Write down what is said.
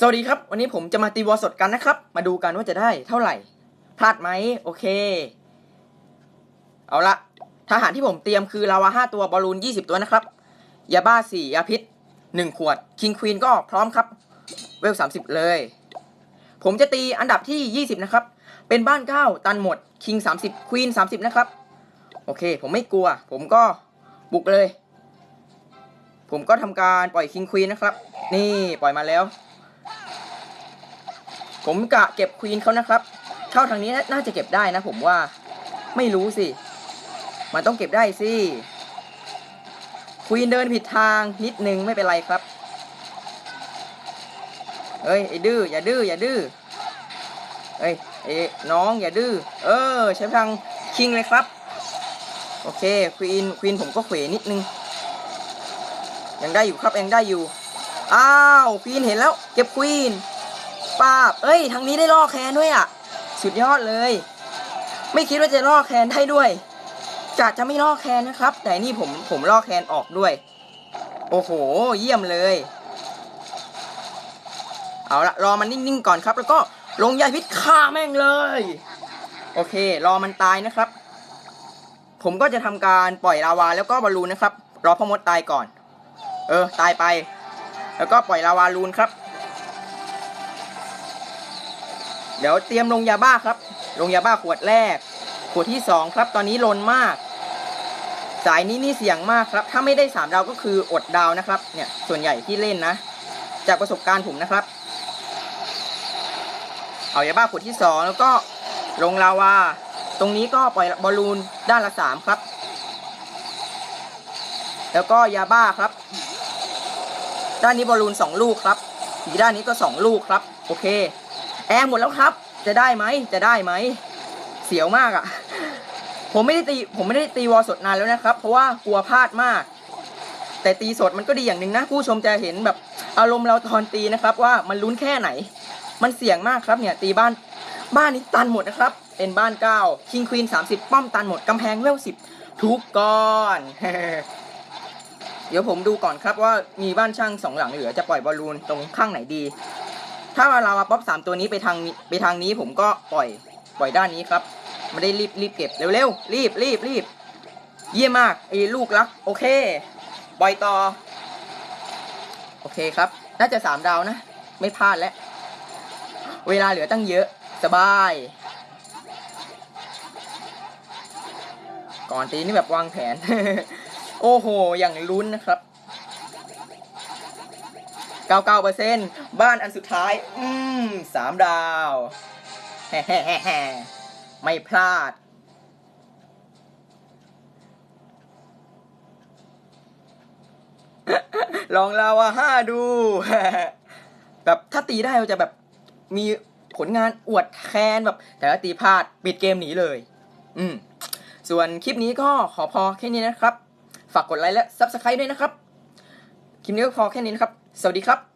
สวัสดีครับ วันนี้ผมจะมาตีวอลสดกันนะครับ มาดูกันว่าจะได้เท่าไหร่ พลาดไหมโอเค เอาละทหารที่ผมเตรียมคือลาวาห้าตัวบอลลูน20ตัวนะครับยาบ้าสี่ยาพิษ1ขวดคิงควีนก็พร้อมครับ เวล30เลย ผมจะตีอันดับที่20นะครับ เป็นบ้าน9ตันหมดคิง30ควีน30นะครับ โอเค ผมไม่กลัว ผมก็บุกเลย ผมก็ทำการปล่อยคิงควีนนะครับ นี่ปล่อยมาแล้ว ผมกะเก็บควีนเขานะครับ เข้าทางนี้น่าจะเก็บได้นะ ผมว่าไม่รู้สิ มันต้องเก็บได้สิควีนเดินผิดทางนิดนึงไม่เป็นไรครับ เอ้ยไอ้ดื้ออย่าดื้ออย่าดื้อเอ้ยไอ้น้องอย่าดื้อ เออ ใช้พลังคิงเลยครับ โอเคควีนควีนผมก็เขวนิดนึง ยังได้อยู่ครับยังได้อยู่ อ้าวควีนเห็นแล้ว เก็บควีน ป้าบเอ้ยทางนี้ได้ล่อแคนด้วยอะ สุดยอดเลย ไม่คิดว่าจะล่อแคนได้ด้วยกะจะไม่ล่อแคนนะครับ แต่นี่ผมผมล่อแคนออกด้วย โอ้โห เยี่ยมเลย เอาละรอมันนิ่งๆก่อนครับ แล้วก็ลงยาพิษฆ่าแม่งเลย โอเค รอมันตายนะครับ ผมก็จะทำการปล่อยลาวาแล้วก็บอลลูนนะครับ รอพ่อมดตายก่อน เออ ตายไป แล้วก็ปล่อยลาวาลูนครับ เดี๋ยวเตรียมลงยาบ้าครับ ลงยาบ้าขวดแรก ขวดที่สองครับ ตอนนี้ลนมาก สายนี้นี่เสี่ยงมากครับ ถ้าไม่ได้สามดาวก็คืออดดาวนะครับ เนี่ย ส่วนใหญ่ที่เล่นนะ จากประสบการณ์ผมนะครับ เอายาบ้าขวดที่สองแล้วก็ลงลาวา ตรงนี้ก็ปล่อยบอลลูนด้านละสามครับ แล้วก็ยาบ้าครับ ด้านนี้บอลลูนสองลูกครับอีกด้านนี้ก็สองลูกครับ โอเค แอร์หมดแล้วครับ จะได้ไหมจะได้ไหม เสียวมากอะ่ะ ผมไม่ได้ตีผมไม่ได้ตีวอลสดนานแล้วนะครับ เพราะว่ากลัวพลาดมาก แต่ตีสดมันก็ดีอย่างหนึ่งนะผู้ชมจะเห็นแบบอารมณ์เราตอนตีนะครับ ว่ามันลุ้นแค่ไหน มันเสี่ยงมากครับเนี่ยตีบ้านบ้านนี้ตันหมดนะครับ เป็นบ้านเก้าคิงควีนสามสิบป้อมตันหมดกำแพงเวลสิบทุกก้อนเดี๋ยวผมดูก่อนครับว่ามีบ้านช่างสองหลังเหลือจะปล่อยบอลลูนตรงข้างไหนดี ถ้าเราป๊อปสามตัวนี้ไปทางไปทางนี้ผมก็ปล่อยปล่อยด้านนี้ครับไม่ได้รีบรีบเก็บเร็วๆรีบรีบรีบเยี่ยมมากไอ้ลูกรักโอเคปล่อยต่อ โอเคครับ น่าจะสามดาวนะ ไม่พลาดแล้ว เวลาเหลือตั้งเยอะ สบาย ก่อนตีนี่แบบวางแผน โอ้โห อย่างลุ้นนะครับ 99%บ้านอันสุดท้าย อืมสามดาวแฮ่แฮ่แฮ่แฮ่ไม่พลาด ลองลาวาห้าดู แบบถ้าตีได้เราจะแบบมีผลงานอวดแคนแบบ แต่ถ้าตีพลาดปิดเกมหนีเลย อืม ส่วนคลิปนี้ก็ขอพอแค่นี้นะครับ ฝากกดไลค์และ Subscribe ด้วยนะครับ คลิปนี้ก็พอแค่นี้นะครับ สวัสดีครับ